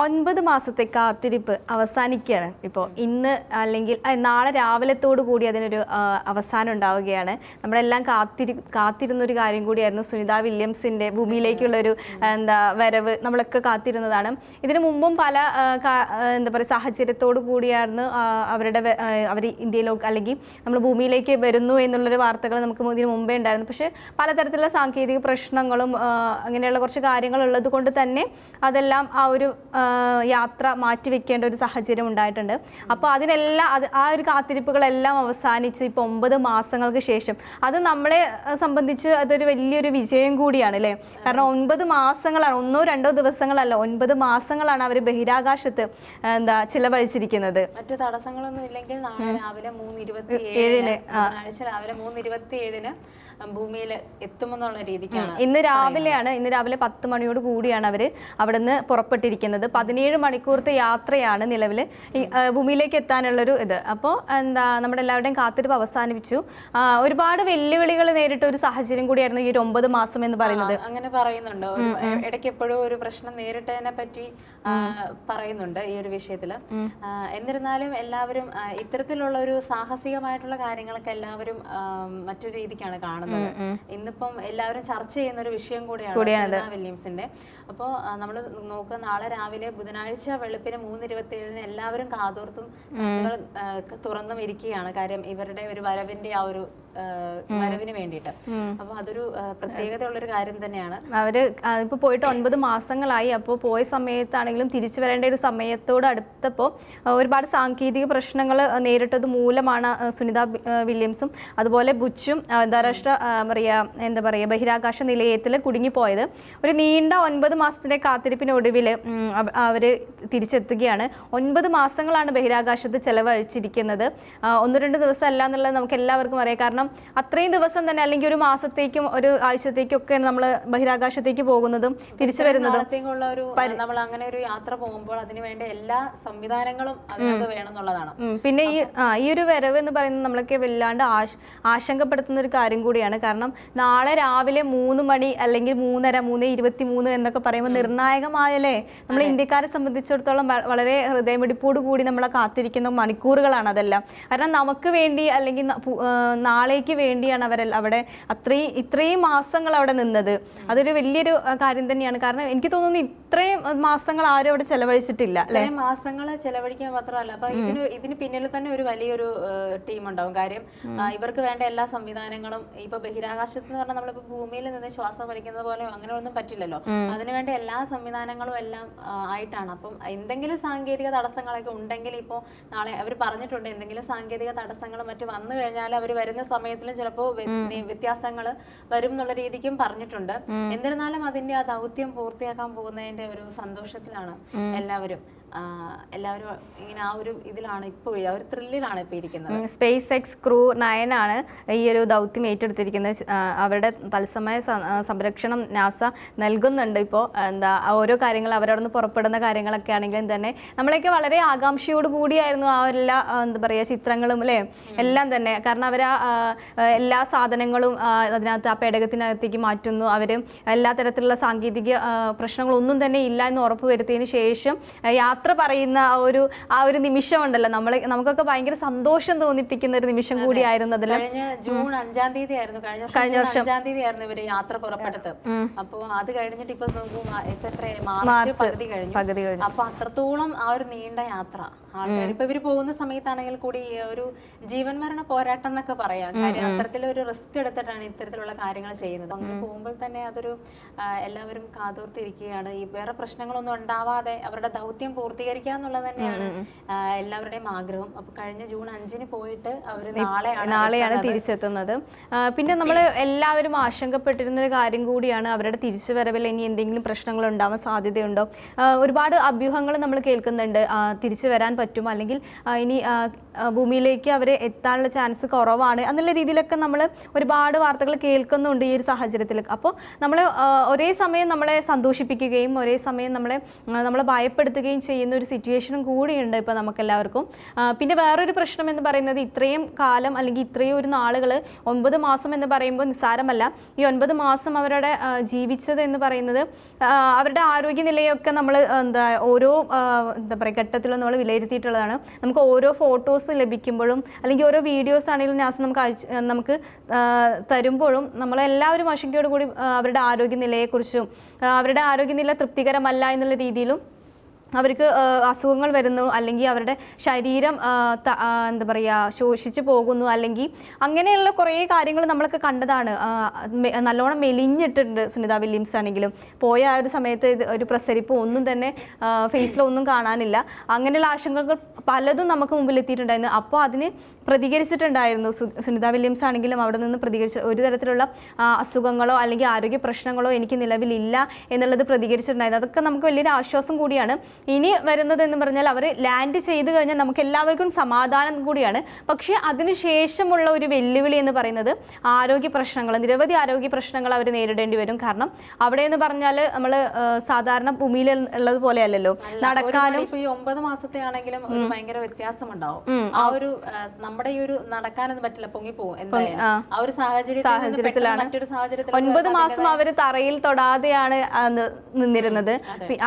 ഒൻപത് മാസത്തെ കാത്തിരിപ്പ് അവസാനിക്കുകയാണ്. ഇപ്പോൾ ഇന്ന് അല്ലെങ്കിൽ നാളെ രാവിലത്തോടു കൂടി അതിനൊരു അവസാനം ഉണ്ടാവുകയാണ്. നമ്മളെല്ലാം കാത്തിരി കാത്തിരുന്നൊരു കാര്യം കൂടിയായിരുന്നു സുനിത വില്യംസിന്റെ ഭൂമിയിലേക്കുള്ളൊരു എന്താ വരവ് നമ്മളൊക്കെ കാത്തിരുന്നതാണ്. ഇതിനു മുമ്പും പല എന്താ പറയുക സാഹചര്യത്തോടു കൂടിയായിരുന്നു അവരുടെ അവർ ഇന്ത്യയിലോട്ട് അല്ലെങ്കിൽ നമ്മൾ ഭൂമിയിലേക്ക് വരുന്നു എന്നുള്ളൊരു വാർത്തകൾ നമുക്ക് ഇതിനു മുമ്പേ ഉണ്ടായിരുന്നു. പക്ഷേ പലതരത്തിലുള്ള സാങ്കേതിക പ്രശ്നങ്ങളും അങ്ങനെയുള്ള കുറച്ച് കാര്യങ്ങളുള്ളത് കൊണ്ട് തന്നെ അതെല്ലാം ആ ഒരു യാത്ര മാറ്റിവെക്കേണ്ട ഒരു സാഹചര്യം ഉണ്ടായിട്ടുണ്ട്. അപ്പോൾ അതിനെല്ലാം അത് ആ ഒരു കാത്തിരിപ്പുകളെല്ലാം അവസാനിച്ച് ഇപ്പോൾ ഒമ്പത് മാസങ്ങൾക്ക് ശേഷം അത് നമ്മളെ സംബന്ധിച്ച് അതൊരു വലിയൊരു വിജയം കൂടിയാണ് അല്ലേ? കാരണം ഒൻപത് മാസങ്ങളാണ് ഒന്നോ രണ്ടോ ദിവസങ്ങളല്ല ഒൻപത് മാസങ്ങളാണ് അവർ ബഹിരാകാശത്ത് എന്താ ചിലവഴിച്ചിരിക്കുന്നത്. മറ്റു തടസ്സങ്ങളൊന്നും ഇല്ലെങ്കിൽ നാളെ രാവിലെ മൂന്ന് ഇരുപത്തി ഏഴിന്, രാവിലെ മൂന്ന് ഇരുപത്തി ഏഴിന് ഭൂമിയിൽ എത്തുമെന്നുള്ള രീതിക്കാണ് ഇന്ന് രാവിലെയാണ് ഇന്ന് രാവിലെ പത്ത് മണിയോട് കൂടിയാണ് അവർ അവിടെ നിന്ന് പുറപ്പെട്ടിരിക്കുന്നത്. പതിനേഴ് മണിക്കൂറത്തെ യാത്രയാണ് നിലവിൽ ഭൂമിയിലേക്ക് എത്താനുള്ളൊരു ഇത്. അപ്പോൾ എന്താ നമ്മുടെ എല്ലാവരുടെയും കാത്തിരിപ്പ് അവസാനിപ്പിച്ചു. ഒരുപാട് വെല്ലുവിളികൾ നേരിട്ട ഒരു സാഹചര്യം കൂടിയായിരുന്നു ഈ ഒരു ഒമ്പത് മാസം എന്ന് പറയുന്നത്. അങ്ങനെ പറയുന്നുണ്ട്. ഇടയ്ക്ക് എപ്പോഴും ഒരു പ്രശ്നം നേരിട്ടതിനെ പറ്റി പറയുന്നുണ്ട് ഈ ഒരു വിഷയത്തിൽ എന്നിരുന്നാലും എല്ലാവരും ഇത്തരത്തിലുള്ള ഒരു സാഹസികമായിട്ടുള്ള കാര്യങ്ങളൊക്കെ എല്ലാവരും മറ്റൊരു രീതിക്കാണ് കാണുന്നത്. ഇന്നിപ്പം എല്ലാവരും ചർച്ച ചെയ്യുന്ന ഒരു വിഷയം കൂടിയാണ് വില്യംസിന്റെ. അപ്പോൾ നമ്മൾ നോക്കുക നാളെ രാവിലെ ബുധനാഴ്ച വെളുപ്പിന് മൂന്ന് ഇരുപത്തി ഏഴിന് എല്ലാവരും കാതോർത്തും തുറന്നും ഇരിക്കുകയാണ്. കാര്യം ഇവരുടെ ഒരു വരവിന്റെ ആ ഒരു വരവിന് വേണ്ടിയിട്ട്. അപ്പൊ അതൊരു പ്രത്യേകതയുള്ളൊരു കാര്യം തന്നെയാണ്. അവർ ഇപ്പൊ പോയിട്ട് ഒൻപത് മാസങ്ങളായി. അപ്പോൾ പോയ സമയത്താണെങ്കിലും തിരിച്ചു വരേണ്ട ഒരു സമയത്തോട് അടുത്തപ്പോൾ ഒരുപാട് സാങ്കേതിക പ്രശ്നങ്ങൾ നേരിട്ടത് മൂലമാണ് സുനിത വില്യംസും അതുപോലെ ബുച്ചും അന്താരാഷ്ട്ര പറയാ എന്താ പറയുക ബഹിരാകാശ നിലയത്തിൽ കുടുങ്ങിപ്പോയത്. ഒരു നീണ്ട ഒൻപത് മാസത്തിന്റെ കാത്തിരിപ്പിനൊടുവിൽ അവർ തിരിച്ചെത്തുകയാണ്. ഒൻപത് മാസങ്ങളാണ് ബഹിരാകാശത്ത് ചെലവഴിച്ചിരിക്കുന്നത്. ഒന്ന് രണ്ട് ദിവസം അല്ല എന്നുള്ളത് നമുക്ക് എല്ലാവർക്കും അറിയാം. കാരണം അത്രയും ദിവസം തന്നെ അല്ലെങ്കിൽ ഒരു മാസത്തേക്കും ഒരു ആഴ്ചത്തേക്കും ഒക്കെ നമ്മൾ ബഹിരാകാശത്തേക്ക് പോകുന്നതും തിരിച്ചു വരുന്നതും നമ്മൾ അങ്ങനെ ഒരു യാത്ര പോകുമ്പോൾ അതിനുവേണ്ട എല്ലാ സംവിധാനങ്ങളും അതിനകത്ത് വേണമെന്നുള്ളതാണ്. ഉം, പിന്നെ ഈ ഈ ഒരു വരവ് എന്ന് പറയുന്നത് നമ്മളൊക്കെ വല്ലാണ്ട് ആശ ആശങ്കപ്പെടുത്തുന്ന ഒരു കാര്യം കൂടിയാണ്. കാരണം നാളെ രാവിലെ മൂന്ന് മണി അല്ലെങ്കിൽ മൂന്നര മൂന്ന് ഇരുപത്തി മൂന്ന് എന്നൊക്കെ പറയുമ്പോൾ നിർണായകമായല്ലേ? നമ്മൾ ഇന്ത്യക്കാരെ സംബന്ധിച്ചിടത്തോളം വളരെ ഹൃദയമിടിപ്പോട് കൂടി നമ്മളെ കാത്തിരിക്കുന്ന മണിക്കൂറുകളാണ് അതെല്ലാം. കാരണം നമുക്ക് വേണ്ടി അല്ലെങ്കിൽ ന- പു- ആ, നാളേക്ക് വേണ്ടിയാണ് അവർ അവിടെ അത്രയും ഇത്രയും മാസങ്ങൾ അവിടെ നിന്നത്. അതൊരു വലിയൊരു കാര്യം തന്നെയാണ്. കാരണം എനിക്ക് തോന്നുന്നു ഇത്രയും മാസങ്ങൾ ആരും അവിടെ ചെലവഴിച്ചിട്ടില്ല അല്ലെ? മാസങ്ങൾ ചെലവഴിക്കാൻ മാത്രമല്ല. അപ്പൊ ഇതിന് ഇതിന് പിന്നിൽ തന്നെ ഒരു വലിയൊരു ടീം ഉണ്ടാവും കാര്യം ഇവർക്ക് വേണ്ട എല്ലാ സംവിധാനങ്ങളും ഇപ്പൊ ബഹിരാകാശത്ത് എന്ന് പറഞ്ഞാൽ നമ്മളിപ്പോ ഭൂമിയിൽ നിന്ന് ശ്വാസം വലിക്കുന്നത് പോലെ അങ്ങനെ ഒന്നും പറ്റില്ലല്ലോ. അതിനുവേണ്ട എല്ലാ സംവിധാനങ്ങളും എല്ലാം ആയിട്ടാണ്. അപ്പം എന്തെങ്കിലും സാങ്കേതിക തടസ്സങ്ങളൊക്കെ ഉണ്ടെങ്കിൽ ഇപ്പോൾ നാളെ അവർ പറഞ്ഞിട്ടുണ്ട് എന്തെങ്കിലും സാങ്കേതിക തടസ്സങ്ങൾ മറ്റു വന്നു കഴിഞ്ഞാൽ അവർ വരുന്ന സമയത്തിലും ചിലപ്പോ വ്യത്യാസങ്ങൾ വരും എന്നുള്ള രീതിക്കും പറഞ്ഞിട്ടുണ്ട്. എന്നിരുന്നാലും അതിന്റെ ആ ദൗത്യം പൂർത്തിയാക്കാൻ പോകുന്നതിന്റെ ഒരു സന്തോഷത്തിലാണ് എല്ലാവരും. എല്ലാവരും ഇങ്ങനെ ആ ഒരു ഇതിലാണ് ഇപ്പോൾ ആ ഒരു ത്രില്ലിലാണ് ഇപ്പൊ ഇരിക്കുന്നത്. സ്പേസ് എക്സ് ക്രൂ നയൻ ആണ് ഈ ഒരു ദൗത്യം ഏറ്റെടുത്തിരിക്കുന്നത്. അവരുടെ തത്സമയ സംരക്ഷണം നാസ നൽകുന്നുണ്ട് ഇപ്പോൾ എന്താ ഓരോ കാര്യങ്ങൾ അവരവിടെ നിന്ന് പുറപ്പെടുന്ന കാര്യങ്ങളൊക്കെ ആണെങ്കിലും തന്നെ നമ്മളെയൊക്കെ വളരെ ആകാംക്ഷയോട് കൂടിയായിരുന്നു ആ എല്ലാ എന്താ പറയുക ചിത്രങ്ങളും അല്ലേ? എല്ലാം തന്നെ. കാരണം അവർ എല്ലാ സാധനങ്ങളും അതിനകത്ത് ആ പേടകത്തിനകത്തേക്ക് മാറ്റുന്നു. അവർ എല്ലാ തരത്തിലുള്ള സാങ്കേതിക പ്രശ്നങ്ങളൊന്നും തന്നെ ഇല്ല എന്ന് ഉറപ്പ് വരുത്തിയതിന് ശേഷം ആ, യാത്ര പറയുന്ന ആ ഒരു ആ ഒരു നിമിഷം ഉണ്ടല്ലോ നമ്മളെ നമുക്കൊക്കെ ഭയങ്കര സന്തോഷം തോന്നിപ്പിക്കുന്ന ഒരു നിമിഷം കൂടിയായിരുന്നു അതിൽ കഴിഞ്ഞ ജൂൺ അഞ്ചാം തീയതി ആയിരുന്നു കഴിഞ്ഞ വർഷം. അഞ്ചാം തീയതി ആയിരുന്നു ഇവർ യാത്ര പുറപ്പെട്ടത്. അപ്പൊ അത് കഴിഞ്ഞിട്ട് ഇപ്പൊ നോക്കൂ ഇപ്പൊ എത്ര മാർച്ച് പകുതി കഴിഞ്ഞു. അപ്പൊ അത്രത്തോളം ആ ഒരു നീണ്ട യാത്ര. ആൾക്കാർ ഇപ്പൊ ഇവർ പോകുന്ന സമയത്താണെങ്കിൽ കൂടി ഒരു ജീവൻ മരണ പോരാട്ടം എന്നൊക്കെ പറയാം. കാര്യം അത്തരത്തിലൊരു റിസ്ക് എടുത്തിട്ടാണ് ഇത്തരത്തിലുള്ള കാര്യങ്ങൾ ചെയ്യുന്നത്. അങ്ങനെ പോകുമ്പോൾ തന്നെ അതൊരു എല്ലാവരും കാതോർത്തിരിക്കുകയാണ്. ഈ വേറെ പ്രശ്നങ്ങളൊന്നും ഉണ്ടാവാതെ അവരുടെ ദൗത്യം പൂർത്തീകരിക്കുക എന്നുള്ളത് തന്നെയാണ് എല്ലാവരുടെയും ആഗ്രഹം. അപ്പൊ കഴിഞ്ഞ ജൂൺ അഞ്ചിന് പോയിട്ട് അവർ നാളെയാണ് നാളെയാണ് തിരിച്ചെത്തുന്നത്. പിന്നെ നമ്മൾ എല്ലാവരും ആശങ്കപ്പെട്ടിരുന്ന ഒരു കാര്യം കൂടിയാണ് അവരുടെ തിരിച്ചു വരവിൽ ഇനി എന്തെങ്കിലും പ്രശ്നങ്ങൾ ഉണ്ടാവാൻ സാധ്യതയുണ്ടോ ഒരുപാട് അഭ്യൂഹങ്ങൾ നമ്മൾ കേൾക്കുന്നുണ്ട്. തിരിച്ചു വരാൻ പറ്റും. അല്ലെങ്കിൽ ഇനി ഭൂമിയിലേക്ക് അവർ എത്താനുള്ള ചാൻസ് കുറവാണ് എന്നുള്ള രീതിയിലൊക്കെ നമ്മൾ ഒരുപാട് വാർത്തകൾ കേൾക്കുന്നുണ്ട് ഈ ഒരു സാഹചര്യത്തിൽ. അപ്പോൾ നമ്മൾ ഒരേ സമയം നമ്മളെ സന്തോഷിപ്പിക്കുകയും ഒരേ സമയം നമ്മളെ നമ്മളെ ഭയപ്പെടുത്തുകയും ചെയ്യുന്ന ഒരു സിറ്റുവേഷനും കൂടിയുണ്ട് ഇപ്പോൾ നമുക്കെല്ലാവർക്കും. പിന്നെ വേറൊരു പ്രശ്നം എന്ന് പറയുന്നത് ഇത്രയും കാലം അല്ലെങ്കിൽ ഇത്രയും ഒരു നാളുകൾ ഒൻപത് മാസം എന്ന് പറയുമ്പോൾ നിസ്സാരമല്ല ഈ ഒൻപത് മാസം അവരുടെ ജീവിച്ചത് എന്ന് പറയുന്നത് അവരുടെ ആരോഗ്യനിലയൊക്കെ നമ്മൾ എന്താ ഓരോ എന്താ പറയുക ഘട്ടത്തിലും നമ്മൾ വിലയിരുത്തിയിട്ടുള്ളതാണ് നമുക്ക് ഓരോ ഫോട്ടോസ് ലഭിക്കുമ്പോഴും അല്ലെങ്കിൽ ഓരോ വീഡിയോസ് ആണെങ്കിലും നാസ നമുക്ക് നമുക്ക് തരുമ്പോഴും നമ്മളെല്ലാവരും ആശങ്കയോടുകൂടി അവരുടെ ആരോഗ്യനിലയെക്കുറിച്ചും അവരുടെ ആരോഗ്യനില തൃപ്തികരമല്ല എന്നുള്ള രീതിയിലും അവർക്ക് അസുഖങ്ങൾ വരുന്നു അല്ലെങ്കിൽ അവരുടെ ശരീരം എന്താ പറയുക ശോഷിച്ച് പോകുന്നു അല്ലെങ്കിൽ അങ്ങനെയുള്ള കുറേ കാര്യങ്ങൾ നമ്മളൊക്കെ കണ്ടതാണ്. നല്ലോണം മെലിഞ്ഞിട്ടുണ്ട് സുനിത വില്യംസ് ആണെങ്കിലും. പോയ ആ ഒരു സമയത്ത് ഒരു പ്രസരിപ്പ് ഒന്നും തന്നെ ഫേസിലൊന്നും കാണാനില്ല. അങ്ങനെയുള്ള ആശങ്കകൾ പലതും നമുക്ക് മുമ്പിൽ എത്തിയിട്ടുണ്ടായിരുന്നു അപ്പോൾ അതിന് പ്രതികരിച്ചിട്ടുണ്ടായിരുന്നു. സുനിത വില്യംസ് ആണെങ്കിലും അവിടെ നിന്ന് പ്രതികരിച്ച ഒരു തരത്തിലുള്ള അസുഖങ്ങളോ അല്ലെങ്കിൽ ആരോഗ്യ പ്രശ്നങ്ങളോ എനിക്ക് നിലവിലില്ല എന്നുള്ളത് പ്രതികരിച്ചിട്ടുണ്ടായിരുന്നു. അതൊക്കെ നമുക്ക് വലിയൊരു ആശ്വാസം കൂടിയാണ്. ഇനി വരുന്നത് എന്ന് പറഞ്ഞാൽ അവർ ലാൻഡ് ചെയ്ത് കഴിഞ്ഞാൽ നമുക്ക് എല്ലാവർക്കും സമാധാനം കൂടിയാണ്. പക്ഷേ അതിനുശേഷമുള്ള ഒരു വെല്ലുവിളി എന്ന് പറയുന്നത് ആരോഗ്യ പ്രശ്നങ്ങൾ നിരവധി ആരോഗ്യ പ്രശ്നങ്ങൾ അവർ നേരിടേണ്ടി വരും. കാരണം അവിടെ എന്ന് പറഞ്ഞാൽ നമ്മൾ സാധാരണ ഭൂമിയിൽ ഉള്ളത് പോലെയല്ലല്ലോ. നടക്കാനും ഈ ഒമ്പത് മാസത്തെ ആണെങ്കിലും ഭയങ്കര വ്യത്യാസമുണ്ടാവും. ആ ഒരു നമ്മുടെ ഈ ഒരു നടക്കാനൊന്നും പറ്റില്ല പൊങ്ങിപ്പോവും. എന്തായാലും ആ. ഒരു സാഹചര്യത്തിലാണ്. മറ്റൊരു സാഹചര്യത്തിൽ ഒൻപത് മാസം അവർ തറയിൽ തൊടാതെയാണ് നിന്നിരുന്നത്.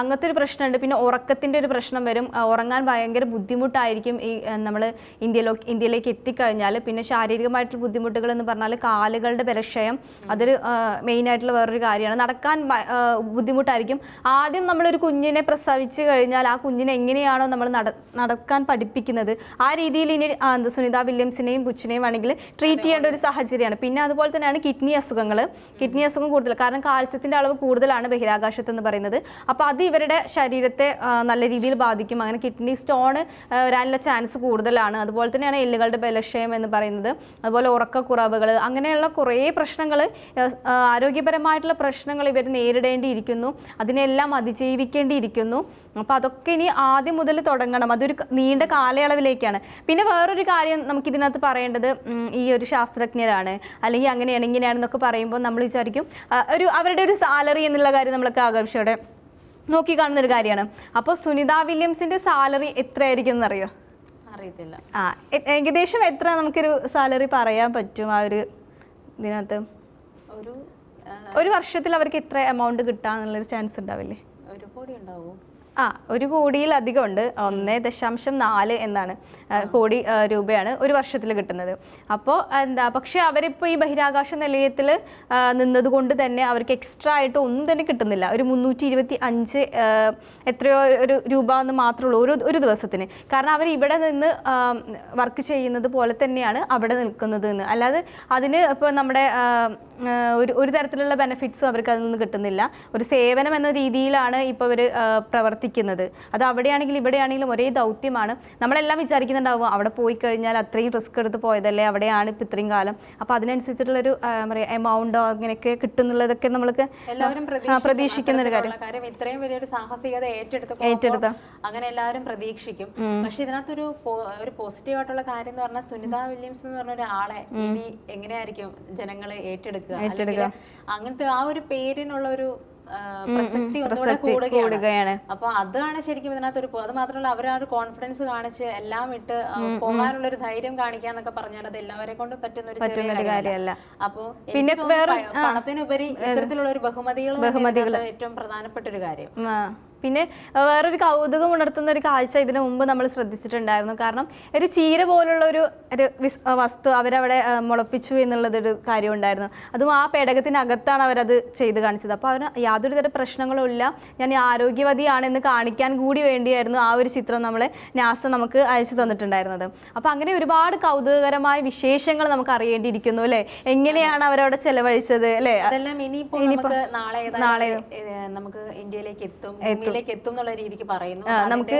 അങ്ങനത്തെ ഒരു പ്രശ്നമുണ്ട്. പിന്നെ ഉറക്കത്തിന്റെ ഒരു പ്രശ്നം വരും. ഉറങ്ങാൻ ഭയങ്കര ബുദ്ധിമുട്ടായിരിക്കും ഈ നമ്മൾ ഇന്ത്യയിലോ ഇന്ത്യയിലേക്ക് എത്തിക്കഴിഞ്ഞാൽ പിന്നെ ശാരീരികമായിട്ടുള്ള ബുദ്ധിമുട്ടുകൾ എന്ന് പറഞ്ഞാൽ കാലുകളുടെ ബലക്ഷയം. അതൊരു മെയിൻ ആയിട്ടുള്ള വേറൊരു കാര്യമാണ്. നടക്കാൻ ബുദ്ധിമുട്ടായിരിക്കും. ആദ്യം നമ്മളൊരു കുഞ്ഞിനെ പ്രസവിച്ച് കഴിഞ്ഞാൽ ആ കുഞ്ഞിനെ എങ്ങനെയാണോ നമ്മൾ നടക്കാൻ പഠിപ്പിക്കുന്നത്. ആ രീതിയിൽ ഇനി ആ, സുനിത വില്യംസിനെയും ബുച്ചിനെയും ആണെങ്കിൽ ട്രീറ്റ് ചെയ്യേണ്ട ഒരു സാഹചര്യമാണ്. പിന്നെ അതുപോലെ തന്നെയാണ് കിഡ്നി അസുഖങ്ങൾ കിഡ്നി അസുഖം കൂടുതൽ. കാരണം കാൽസ്യത്തിന്റെ അളവ് കൂടുതലാണ് ബഹിരാകാശത്ത് എന്ന് പറയുന്നത്. അപ്പോൾ അത് ഇവരുടെ ശരീരത്തെ നല്ല രീതിയിൽ ബാധിക്കും. അങ്ങനെ കിഡ്നി സ്റ്റോൺ വരാനുള്ള ചാൻസ് കൂടുതലാണ്. അതുപോലെ തന്നെയാണ് എല്ലുകളുടെ ബലക്ഷയം എന്ന് പറയുന്നത്. അതുപോലെ ഉറക്കക്കുറവുകൾ. അങ്ങനെയുള്ള കുറേ പ്രശ്നങ്ങൾ ആരോഗ്യപരമായിട്ടുള്ള പ്രശ്നങ്ങൾ ഇവർ നേരിടേണ്ടിയിരിക്കുന്നു. അതിനെല്ലാം അതിജീവിക്കേണ്ടിയിരിക്കുന്നു. അപ്പോൾ അതൊക്കെ ഇനി ആദ്യം മുതൽ തുടങ്ങണം. അതൊരു നീണ്ട കാലയളവിലേക്കാണ്. പിന്നെ വേറൊരു കാര്യം നമുക്ക് നമുക്കിതിനകത്ത് പറയേണ്ടത് ഈ ഒരു ശാസ്ത്രജ്ഞരാണ്. അല്ലെങ്കിൽ അങ്ങനെയാണ് ഇങ്ങനെയാണെന്നൊക്കെ പറയുമ്പോൾ നമ്മൾ വിചാരിക്കും ഒരു അവരുടെ ഒരു സാലറി എന്നുള്ള കാര്യം നമ്മളൊക്കെ ആകാംക്ഷയോടെ നോക്കി കാണുന്ന ഒരു കാര്യമാണ്. അപ്പോൾ സുനിത വില്യംസിന്റെ സാലറി എത്രയായിരിക്കും എന്നറിയോ? അറിയത്തില്ല. ആ ഏകദേശം എത്ര നമുക്കൊരു സാലറി പറയാൻ പറ്റും ആ ഒരു ഇതിനകത്ത്? ഒരു ഒരു വർഷത്തിൽ അവർക്ക് എത്ര എമൗണ്ട് കിട്ടാന്നുള്ളൊരു ചാൻസ് ഉണ്ടാവില്ലേ? ഒരു കോടി ഉണ്ടാവും. ആ ഒരു കോടിയിലധികം ഉണ്ട് ഒന്ന് ദശാംശം നാല് എന്നാണ് കോടി രൂപയാണ് ഒരു വർഷത്തിൽ കിട്ടുന്നത്. അപ്പോൾ എന്താ പക്ഷേ അവരിപ്പോൾ ഈ ബഹിരാകാശ നിലയത്തിൽ നിന്നതുകൊണ്ട് തന്നെ അവർക്ക് എക്സ്ട്രാ ആയിട്ട് ഒന്നും തന്നെ കിട്ടുന്നില്ല. ഒരു മുന്നൂറ്റി ഇരുപത്തി അഞ്ച് എത്രയോ ഒരു രൂപ എന്ന് മാത്രമേ ഉള്ളൂ ഒരു ഒരു ദിവസത്തിന്. കാരണം അവർ ഇവിടെ നിന്ന് വർക്ക് ചെയ്യുന്നത് പോലെ തന്നെയാണ് അവിടെ നിൽക്കുന്നത് എന്ന്. അല്ലാതെ അതിന് ഇപ്പോൾ നമ്മുടെ ഒരു ഒരു തരത്തിലുള്ള ബെനിഫിറ്റ്സും അവർക്ക് അതിൽ നിന്ന് കിട്ടുന്നില്ല. ഒരു സേവനം എന്ന രീതിയിലാണ് ഇപ്പോൾ ഇവർ പ്രവർത്തിക്കുന്നത്. അത് അവിടെയാണെങ്കിലും ഇവിടെയാണെങ്കിലും ഒരേ ദൗത്യമാണ്. നമ്മളെല്ലാം വിചാരിക്കുന്നുണ്ടാവും അവിടെ പോയി കഴിഞ്ഞാൽ അത്രയും റിസ്ക് എടുത്ത് പോയതല്ലേ അവിടെയാണ് ഇപ്പം ഇത്രയും കാലം. അപ്പോൾ അതിനനുസരിച്ചിട്ടുള്ളൊരു ആ, പറയാ എമൗണ്ടോ അങ്ങനെയൊക്കെ കിട്ടുന്നുള്ളതൊക്കെ നമ്മൾക്ക് എല്ലാവരും പ്രതീക്ഷിക്കുന്ന ഒരു കാര്യം. ഇത്രയും വലിയൊരു സാഹസികത ഏറ്റെടുത്ത് ഏറ്റെടുത്ത. അങ്ങനെ എല്ലാവരും പ്രതീക്ഷിക്കും. പക്ഷെ ഇതിനകത്തൊരു ഒരു പോസിറ്റീവ് ആയിട്ടുള്ള കാര്യം എന്ന് പറഞ്ഞാൽ സുനിത വില്യംസ് എന്ന് പറഞ്ഞ ഒരാളെ ഇനി എങ്ങനെയായിരിക്കും ജനങ്ങളെ ഏറ്റെടുക്കുക? അങ്ങനത്തെ ആ ഒരു പേരിനുള്ള ഒരു പ്രസക്തി ഒന്നുകൂടെ കൂടുകയാണ്. അപ്പൊ അതാണ് ശരിക്കും ഇതിനകത്ത് ഒരു അത് മാത്രമല്ല അവർ ആ ഒരു കോൺഫിഡൻസ് കാണിച്ച് എല്ലാം ഇട്ട് പോകാനുള്ള ഒരു ധൈര്യം കാണിക്കാന്നൊക്കെ പറഞ്ഞാൽ അത് എല്ലാവരെ കൊണ്ട് പറ്റുന്ന ഒരു ചെറിയ കാര്യമല്ല. അപ്പൊ പിന്നെ പണത്തിനുപരി ഇത്തരത്തിലുള്ള ഒരു ബഹുമതികൾ ഏറ്റവും പ്രധാനപ്പെട്ട ഒരു കാര്യം. പിന്നെ വേറൊരു കൗതുകം ഉണർത്തുന്ന ഒരു കാഴ്ച ഇതിനു മുമ്പ് നമ്മൾ ശ്രദ്ധിച്ചിട്ടുണ്ടായിരുന്നു. കാരണം ഒരു ചീര പോലുള്ള ഒരു ഒരു വസ്തു അവരവിടെ മുളപ്പിച്ചു എന്നുള്ളതൊരു കാര്യം ഉണ്ടായിരുന്നു അതും ആ പേടകത്തിനകത്താണ് അവരത് ചെയ്ത് കാണിച്ചത്. അപ്പോൾ അവർ യാതൊരു തരം പ്രശ്നങ്ങളും ഇല്ല. ഞാൻ ആരോഗ്യവതിയാണെന്ന് കാണിക്കാൻ കൂടി വേണ്ടിയായിരുന്നു ആ ഒരു ചിത്രം നമ്മളെ നാസ നമുക്ക് അയച്ചു തന്നിട്ടുണ്ടായിരുന്നത്. അപ്പോൾ അങ്ങനെ ഒരുപാട് കൗതുകകരമായ വിശേഷങ്ങൾ നമുക്ക് അറിയേണ്ടിയിരിക്കുന്നു അല്ലേ? എങ്ങനെയാണ് അവരവിടെ ചെലവഴിച്ചത് അല്ലേ? നാളെ നമുക്ക് ഇന്ത്യയിലേക്ക് എത്തും. ഭൂമിയിലേക്ക് എത്തും എന്നുള്ള രീതിക്ക് പറയുന്നു. നമുക്ക്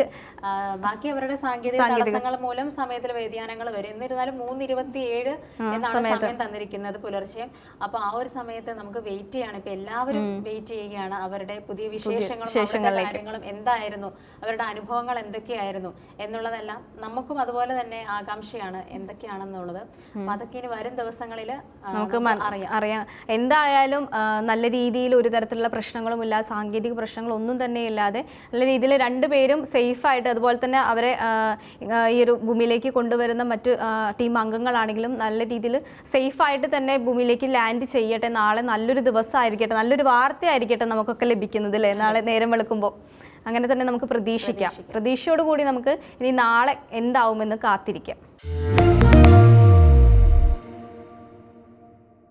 ബാക്കി അവരുടെ സാങ്കേതിക തടസ്സങ്ങൾ മൂലം സമയത്തിൽ വ്യതിയാനങ്ങൾ വരും. എന്നിരുന്നാലും മൂന്ന് ഇരുപത്തി ഏഴ് എന്നാണ് സമയം തന്നിരിക്കുന്നത് പുലർച്ചെ. അപ്പൊ ആ ഒരു സമയത്ത് നമുക്ക് വെയിറ്റ് ചെയ്യാണ്. ഇപ്പൊ എല്ലാവരും വെയിറ്റ് ചെയ്യുകയാണ്. അവരുടെ പുതിയ വിശേഷങ്ങളും കാര്യങ്ങളും എന്തായിരുന്നു? അവരുടെ അനുഭവങ്ങൾ എന്തൊക്കെയായിരുന്നു? എന്നുള്ളതെല്ലാം നമുക്കും അതുപോലെ തന്നെ ആകാംക്ഷയാണ് എന്തൊക്കെയാണെന്നുള്ളത്. അപ്പൊ അതൊക്കെ ഇനി വരും ദിവസങ്ങളിൽ നമുക്ക് അറിയാം. എന്തായാലും നല്ല രീതിയിൽ ഒരു തരത്തിലുള്ള പ്രശ്നങ്ങളുമില്ല സാങ്കേതിക പ്രശ്നങ്ങളൊന്നും തന്നെ ഇല്ലാതെ നല്ല രീതിയിൽ രണ്ടുപേരും സേഫായിട്ട് അതുപോലെ തന്നെ അവരെ ഈ ഒരു ഭൂമിയിലേക്ക് കൊണ്ടുവരുന്ന മറ്റ് ടീം അംഗങ്ങളാണെങ്കിലും നല്ല രീതിയിൽ സേഫായിട്ട് തന്നെ ഭൂമിയിലേക്ക് ലാൻഡ് ചെയ്യട്ടെ. നാളെ നല്ലൊരു ദിവസമായിരിക്കട്ടെ. നല്ലൊരു വാർത്തയായിരിക്കട്ടെ നമുക്കൊക്കെ ലഭിക്കുന്നത് അല്ലേ നാളെ നേരം വെളുക്കുമ്പോൾ. അങ്ങനെ തന്നെ നമുക്ക് പ്രതീക്ഷിക്കാം. പ്രതീക്ഷയോടുകൂടി നമുക്ക് ഇനി നാളെ എന്താവുമെന്ന് കാത്തിരിക്കാം.